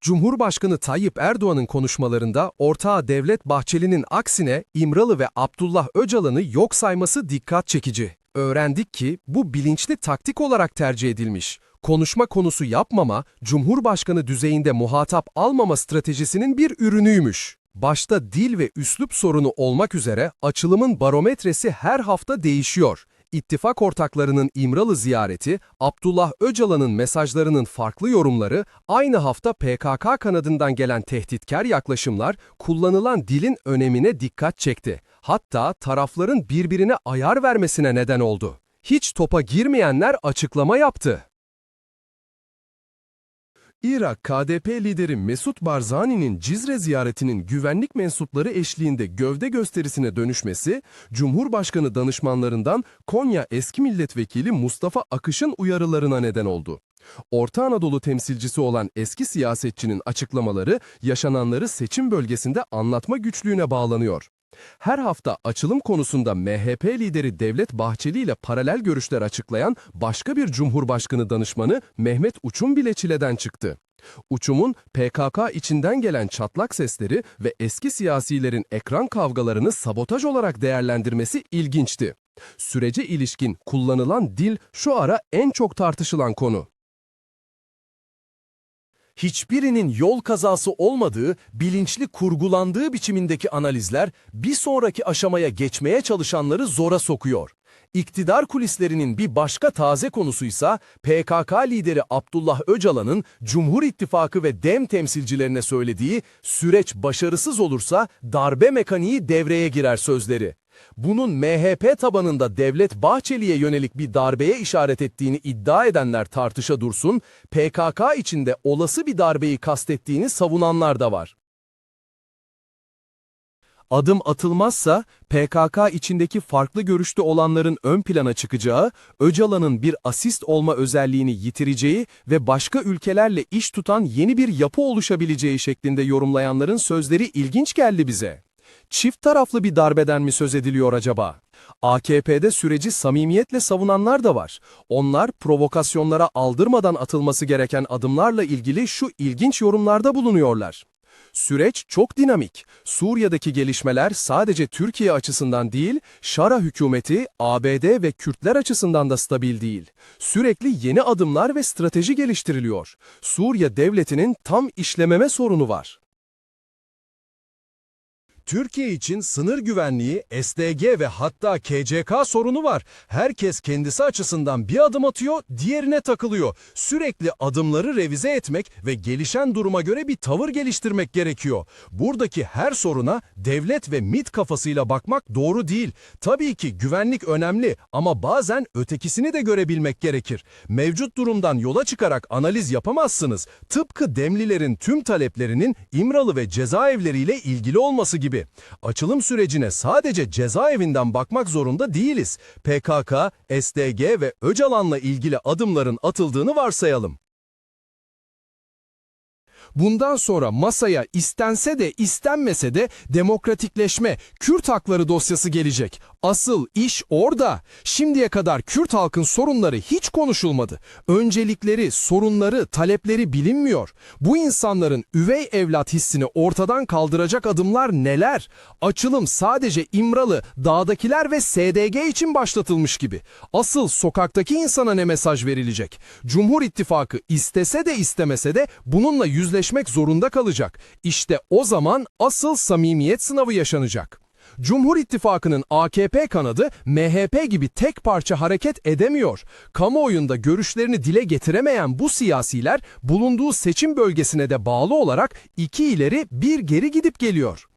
Cumhurbaşkanı Tayyip Erdoğan'ın konuşmalarında ortağı Devlet Bahçeli'nin aksine İmralı ve Abdullah Öcalan'ı yok sayması dikkat çekici. Öğrendik ki bu bilinçli taktik olarak tercih edilmiş. Konuşma konusu yapmama, Cumhurbaşkanı düzeyinde muhatap almama stratejisinin bir ürünüymüş. Başta dil ve üslup sorunu olmak üzere açılımın barometresi her hafta değişiyor. İttifak ortaklarının İmralı ziyareti, Abdullah Öcalan'ın mesajlarının farklı yorumları, aynı hafta PKK kanadından gelen tehditkar yaklaşımlar, kullanılan dilin önemine dikkat çekti. Hatta tarafların birbirine ayar vermesine neden oldu. Hiç topa girmeyenler açıklama yaptı. Irak KDP lideri Mesut Barzani'nin Cizre ziyaretinin güvenlik mensupları eşliğinde gövde gösterisine dönüşmesi, Cumhurbaşkanı danışmanlarından Konya eski milletvekili Mustafa Akış'ın uyarılarına neden oldu. Orta Anadolu temsilcisi olan eski siyasetçinin açıklamaları yaşananları seçim bölgesinde anlatma güçlüğüne bağlanıyor. Her hafta açılım konusunda MHP lideri Devlet Bahçeli ile paralel görüşler açıklayan başka bir Cumhurbaşkanı danışmanı Mehmet Uçum bile çileden çıktı. Uçum'un PKK içinden gelen çatlak sesleri ve eski siyasilerin ekran kavgalarını sabotaj olarak değerlendirmesi ilginçti. Sürece ilişkin kullanılan dil şu ara en çok tartışılan konu. Hiçbirinin yol kazası olmadığı, bilinçli kurgulandığı biçimindeki analizler bir sonraki aşamaya geçmeye çalışanları zora sokuyor. İktidar kulislerinin bir başka taze konusuysa PKK lideri Abdullah Öcalan'ın Cumhur İttifakı ve DEM temsilcilerine söylediği süreç başarısız olursa darbe mekaniği devreye girer sözleri. Bunun MHP tabanında Devlet Bahçeli'ye yönelik bir darbeye işaret ettiğini iddia edenler tartışa dursun, PKK içinde olası bir darbeyi kastettiğini savunanlar da var. Adım atılmazsa PKK içindeki farklı görüşte olanların ön plana çıkacağı, Öcalan'ın bir asist olma özelliğini yitireceği ve başka ülkelerle iş tutan yeni bir yapı oluşabileceği şeklinde yorumlayanların sözleri ilginç geldi bize. Çift taraflı bir darbeden mi söz ediliyor acaba? AKP'de süreci samimiyetle savunanlar da var. Onlar provokasyonlara aldırmadan atılması gereken adımlarla ilgili şu ilginç yorumlarda bulunuyorlar. Süreç çok dinamik. Suriye'deki gelişmeler sadece Türkiye açısından değil, Şara hükümeti, ABD ve Kürtler açısından da stabil değil. Sürekli yeni adımlar ve strateji geliştiriliyor. Suriye devletinin tam işlememe sorunu var. Türkiye için sınır güvenliği, SDG ve hatta KCK sorunu var. Herkes kendisi açısından bir adım atıyor, diğerine takılıyor. Sürekli adımları revize etmek ve gelişen duruma göre bir tavır geliştirmek gerekiyor. Buradaki her soruna devlet ve MIT kafasıyla bakmak doğru değil. Tabii ki güvenlik önemli ama bazen ötekisini de görebilmek gerekir. Mevcut durumdan yola çıkarak analiz yapamazsınız. Tıpkı Demlilerin tüm taleplerinin İmralı ve cezaevleriyle ilgili olması gibi. Açılım sürecine sadece cezaevinden bakmak zorunda değiliz. PKK, SDG ve Öcalan'la ilgili adımların atıldığını varsayalım. Bundan sonra masaya istense de istenmese de demokratikleşme, Kürt hakları dosyası gelecek. Asıl iş orada. Şimdiye kadar Kürt halkın sorunları hiç konuşulmadı. Öncelikleri, sorunları, talepleri bilinmiyor. Bu insanların üvey evlat hissini ortadan kaldıracak adımlar neler? Açılım sadece İmralı, dağdakiler ve SDG için başlatılmış gibi. Asıl sokaktaki insana ne mesaj verilecek? Cumhur İttifakı istese de istemese de bununla yüzleşmek zorunda kalacak. İşte o zaman asıl samimiyet sınavı yaşanacak. Cumhur İttifakı'nın AKP kanadı MHP gibi tek parça hareket edemiyor. Kamuoyunda görüşlerini dile getiremeyen bu siyasiler bulunduğu seçim bölgesine de bağlı olarak iki ileri bir geri gidip geliyor.